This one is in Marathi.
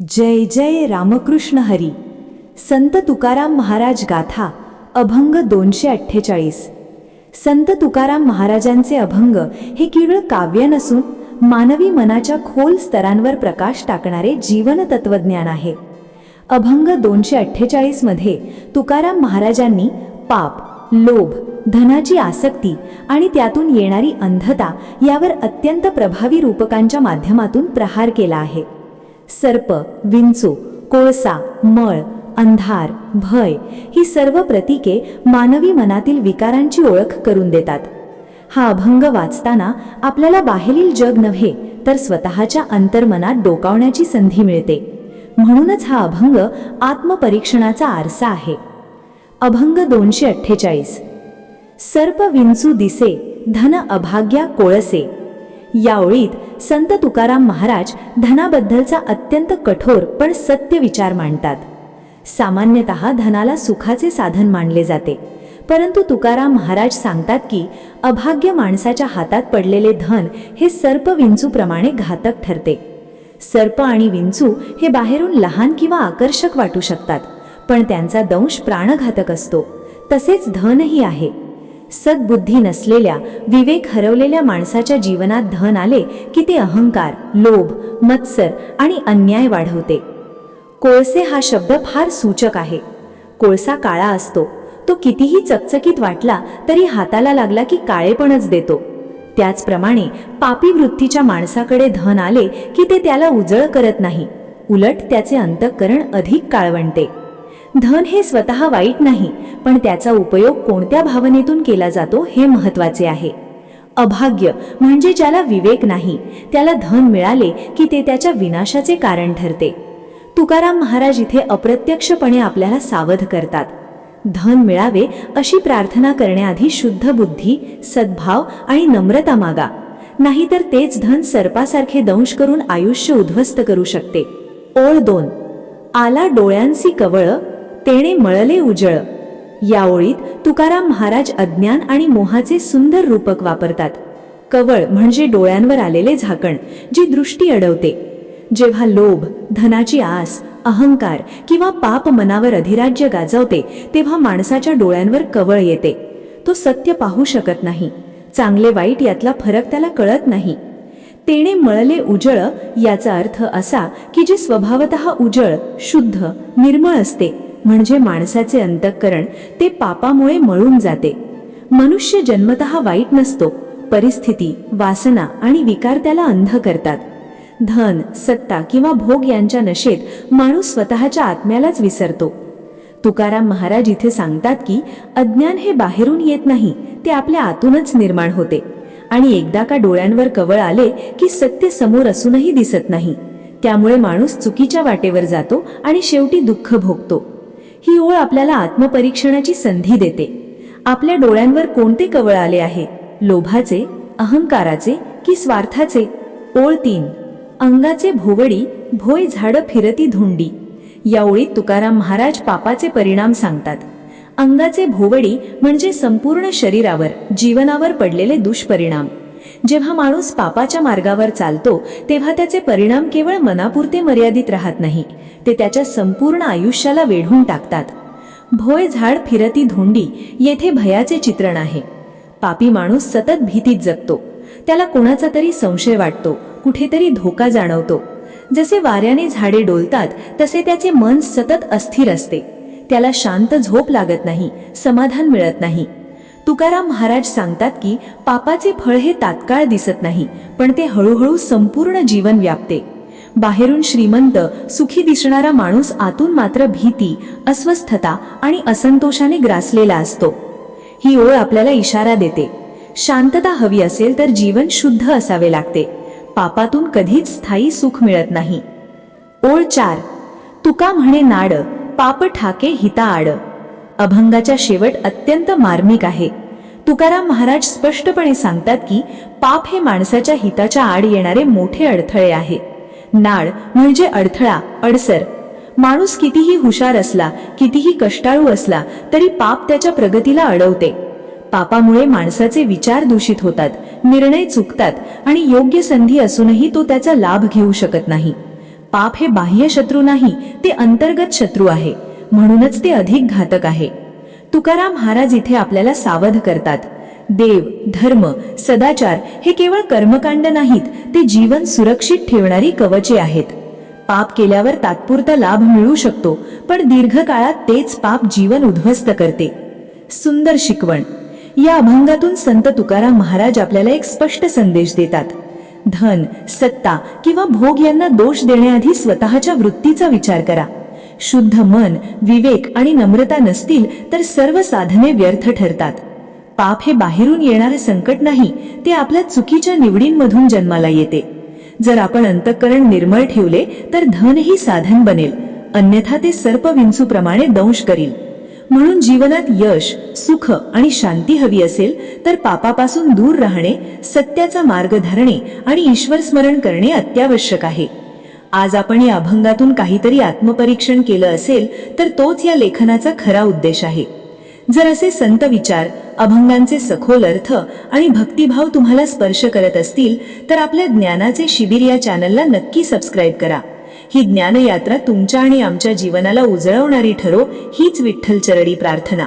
जय जय रामकृष्ण हरी. संत तुकाराम महाराज गाथा अभंग दोनशे अठ्ठेचाळीस. संत तुकाराम महाराजांचे अभंग हे केवळ काव्य नसून मानवी मनाच्या खोल स्तरांवर प्रकाश टाकणारे जीवन तत्वज्ञान आहे. अभंग दोनशे अठ्ठेचाळीसमध्ये तुकाराम महाराजांनी पाप लोभ धनाची आसक्ती आणि त्यातून येणारी अंधता यावर अत्यंत प्रभावी रूपकांच्या माध्यमातून प्रहार केला आहे. सर्प विंचू कोळसा मळ अंधार भय ही सर्व प्रतीके मानवी मनातील विकारांची ओळख करून देतात. हा अभंग वाचताना आपल्याला बाहेरील जग नव्हे तर स्वतःच्या अंतर्मनात डोकावण्याची संधी मिळते. म्हणूनच हा अभंग आत्मपरीक्षणाचा आरसा आहे. अभंग दोनशे अठ्ठेचाळीस. सर्प विंचू दिसे धन अभाग्या कोळसे. या ओळीत संत तुकाराम महाराज धनाबद्दलचा अत्यंत कठोर पण सत्य विचार मांडतात. सामान्यतः धनाला सुखाचे साधन मानले जाते. परंतु तुकाराम महाराज सांगतात की अभाग्य माणसाच्या हातात पडलेले धन हे सर्प विंचूप्रमाणे घातक ठरते. सर्प आणि विंचू हे बाहेरून लहान किंवा आकर्षक वाटू शकतात पण त्यांचा दंश प्राणघातक असतो. तसेच धनही आहे. सद्बुद्धी नसलेल्या विवेक हरवलेल्या माणसाच्या जीवनात धन आले की ते अहंकार लोभ मत्सर आणि अन्याय वाढवते. कोळसे हा शब्द फार सूचक आहे. कोळसा काळा असतो. तो कितीही चकचकीत वाटला तरी हाताला लागला की काळेपणच देतो. त्याचप्रमाणे पापी वृत्तीच्या माणसाकडे धन आले की ते त्याला उजळ करत नाही. उलट त्याचे अंतःकरण अधिक काळवंटे. धन हे स्वतः वाईट नाही पण त्याचा उपयोग कोणत्या भावनेतून केला जातो हे महत्त्वाचे आहे. अभाग्य म्हणजे ज्याला विवेक नाही त्याला धन मिळाले की ते त्याच्या विनाशाचे कारण ठरते. तुकाराम महाराज इथे अप्रत्यक्षपणे आपल्याला सावध करतात. धन मिळावे अशी प्रार्थना करण्याआधी शुद्ध बुद्धी सद्भाव आणि नम्रता मागा. नाहीतर तेच धन सर्पासारखे दंश करून आयुष्य उद्ध्वस्त करू शकते. ओळ दोन. आला डोळ्यांसी कवळ तेणे मळले उजळ. या ओळीत तुकाराम महाराज अज्ञान आणि मोहाचे सुंदर रूपक वापरतात. कवळ म्हणजे डोळ्यांवर आलेले झाकण जी दृष्टी अडवते. जेव्हा लोभ धनाची आस अहंकार किंवा पाप मनावर अधिराज्य गाजवते तेव्हा माणसाच्या डोळ्यांवर कवळ येते. तो सत्य पाहू शकत नाही. चांगले वाईट यातला फरक त्याला कळत नाही. तेणे मळले उजळ याचा अर्थ असा की जे स्वभावत उजळ शुद्ध निर्मळ असते. म्हणजे माणसाचे अंतःकरण ते पापामुळे मळून जाते. मनुष्य जन्मत वाईट नसतो परिस्थिती वासना आणि विकार त्याला अंध करतात. धन सत्ता किंवा भोग यांच्या नशेत माणूस स्वतःच्या आत्म्यालाच विसरतो. तुकाराम महाराज इथे सांगतात की अज्ञान हे बाहेरून येत नाही ते आपल्या आतूनच निर्माण होते. आणि एकदा का डोळ्यांवर कवळ आले की सत्य समोर असूनही दिसत नाही. त्यामुळे माणूस चुकीच्या वाटेवर जातो आणि शेवटी दुःख भोगतो. ही ओळ आपल्याला आत्मपरीक्षणाची संधी देते. आपल्या डोळ्यांवर कोणते कवळ आले आहे? लोभाचे अहंकाराचे की स्वार्थाचे? ओळ तीन. अंगाचे भोवडी भोय झाड फिरती धुंडी. या ओळीत तुकाराम महाराज पापाचे परिणाम सांगतात. अंगाचे भोवडी म्हणजे संपूर्ण शरीरावर जीवनावर पडलेले दुष्परिणाम. जेव्हा माणूस पापाच्या मार्गावर चालतो तेव्हा त्याचे परिणाम केवळ मनापुरते मर्यादित राहत नाही. ते त्याच्या संपूर्ण आयुष्याला वेढून टाकतात. भोय झाड फिरती धोंडी येथे भयाचे चित्रण आहे. पापी माणूस सतत भीतीत जगतो. त्याला कोणाचा तरी संशय वाटतो कुठेतरी धोका जाणवतो. जसे वाऱ्याने झाडे डोलतात तसे त्याचे मन सतत अस्थिर असते. त्याला शांत झोप लागत नाही समाधान मिळत नाही. तुकाराम महाराज सांगतात की पापाचे फळ हे तात्काळ दिसत नाही पण ते हळूहळू संपूर्ण जीवन व्यापते. बाहेरून श्रीमंत सुखी दिसणारा माणूस आतून मात्र भीती अस्वस्थता आणि असंतोषाने ग्रासलेला असतो. ही ओळ आपल्याला इशारा देते. शांतता हवी असेल तर जीवन शुद्ध असावे लागते. पापातून कधीच स्थायी सुख मिळत नाही. ओळ चार. तुका म्हणे नाड पाप ठाके हिता आड. अभंगाच्या शेवट अत्यंत मार्मिक आहे. तुकाराम महाराज स्पष्टपणे सांगतात की पाप हे माणसाच्या हिताच्या आड येणारे मोठे अडथळे आहे. नाळ म्हणजे अडथळा अडसर. माणूस कितीही हुशार असला कितीही कष्टाळू असला तरी पाप त्याच्या प्रगतीला अडवते. पापामुळे माणसाचे विचार दूषित होतात निर्णय चुकतात आणि योग्य संधी असूनही तो त्याचा लाभ घेऊ शकत नाही. पाप हे बाह्य शत्रू नाही ते अंतर्गत शत्रू आहे. म्हणूनच ते अधिक घातक आहे. तुकाराम महाराज इथे आपल्याला सावध करतात. देव धर्म सदाचार हे केवळ कर्मकांड नाहीत ते जीवन सुरक्षित ठेवणारी कवचे आहेत. पाप केल्यावर तात्पुरता लाभ मिळू शकतो पण दीर्घकाळात तेच पाप जीवन उद्ध्वस्त करते. सुंदर शिकवण. या अभंगातून संत तुकाराम महाराज आपल्याला एक स्पष्ट संदेश देतात. धन सत्ता किंवा भोग यांना दोष देण्याआधी स्वतःच्या वृत्तीचा विचार करा. शुद्ध मन विवेक आणि नम्रता नसतील तर सर्व साधने व्यर्थ ठरतात. पाप हे बाहेरून येणारे संकट नाही ते आपल्या चुकीच्या निवडींमधून जन्माला येते. जर आपण अंतःकरण निर्मळ ठेवले तर धनही साधन बनेल अन्यथा ते सर्प विंचूप्रमाणे दंश करील. म्हणून जीवनात यश सुख आणि शांती हवी असेल तर पापापासून दूर राहणे सत्याचा मार्ग धरणे आणि ईश्वर स्मरण करणे अत्यावश्यक आहे. आज आपण या अभंगातून काहीतरी आत्मपरीक्षण केलं असेल तर तोच या लेखनाचा खरा उद्देश आहे. जर असे संत विचार अभंगांचे सखोल अर्थ आणि भक्तिभाव तुम्हाला स्पर्श करत असतील तर आपल्या ज्ञानाचे शिबिर या चॅनलला नक्की सबस्क्राईब करा. ही ज्ञानयात्रा तुमच्या आणि आमच्या जीवनाला उजळवणारी ठरो हीच विठ्ठल चरडी प्रार्थना.